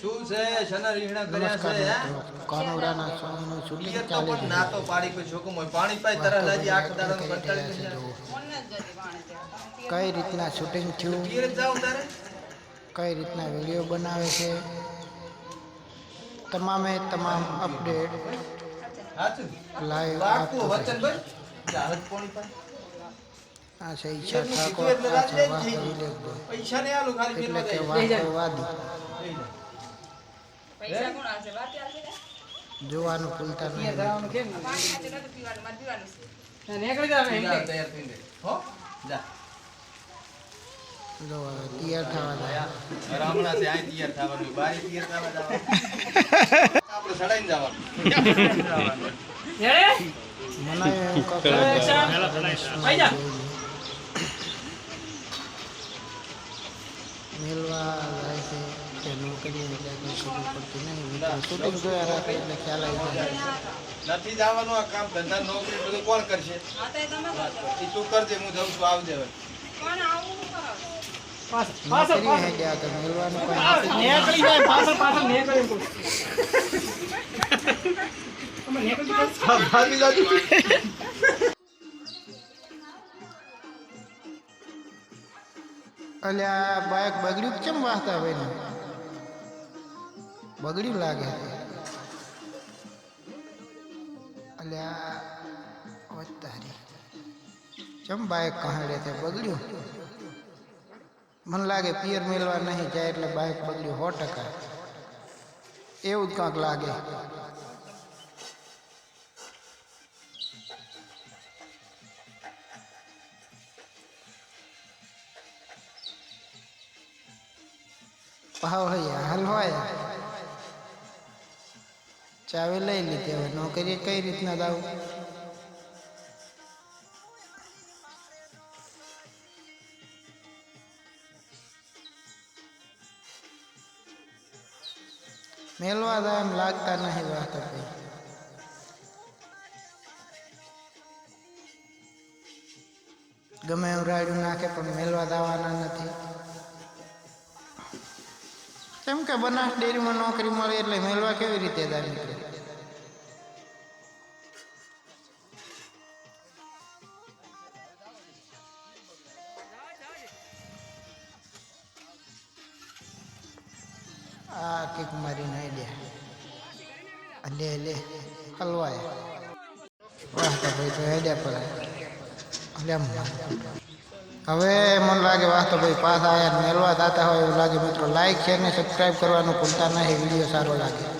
શું છે? શના રીહણા કર્યા છે કાનોડાના સોંગનું શૂટિંગ ચાલે છે? ના તો પાડી કોઈ છોકરો હોય પાણી પાઈ તરત લાજી આખ દાડાનો કંટાળી છે કઈ રીતના શૂટિંગ થયું? તારે? કઈ રીતના વીડિયો બનાવે છે? તમામે તમામ અપડેટ લાઈવ આપતો આ છે ઈચ્છા ઠાકોર. આ છે વાહ એટલે કે વાહ વાદી. પૈસા કોણ આવશે વાત આવશે જોવાનું ભૂલતા નહીં પાણી આજે નતું પીવાનું મારે પીવાનું છે. જા, તૈયાર થઈને. દે. હો? જા. જો તૈયાર થવા જાય છે, આય તૈયાર થવાનું. બારી તૈયાર થવા જવાનું. આપણે સડાઈને જવાનું. મનાય એમ કાંક મેલવા જાય છે. કે નોકરી એટલે કંઈ ખબર પડતી નહીં મિત્રો શૂટિંગ જોયા રાખે એટલે ખ્યાલ આવી જાય નથી જવાનું આ કામ ધંધા નોકરી બધું કોણ કરશે? એ તમે કરજો એ તું કરજે હું જાઉં છું આવજે હવે. નોકરી હે ગયા કોઈ. અલ્યા બાઇક બગડ્યું કેમ વાહતા ભાઈ બગડ્યું લાગે અલ્યા વતારી ચમ બાઇક કહાડે છે બગડ્યું મને લાગે પિયર મેળવા નહીં જાય એટલે બાઇક બગડ્યું સો ટકા એવું જ કાંક લાગે ભાવ હૈયા હાલ હોય ચાવી લઈ લીધી હવે. નોકરી કઈ રીતના દાવું મેલવા જાય એમ લાગતા નહીં વાત કઈ. ગમે એમ રાડ્યું નાખે પણ મેલવા દાવાના નથી. કેમ કે બનાસ ડેરીમાં નોકરી મળે એટલે મેળવા કેવી રીતે જાય નીકળે આ કિક મારી નાઈ દે આ લે લે હલવાય વાહ તો ભાઈ તો હેડ્યા પર લે આમ. હવે મને લાગે વાહ ભાઈ પાસ આયા મેળવા થતા હોય એવું લાગે. મિત્રો લાઈક શેર ને સબસ્ક્રાઈબ કરવાનું ભૂલતા નહીં. વીડિયો સારો લાગે.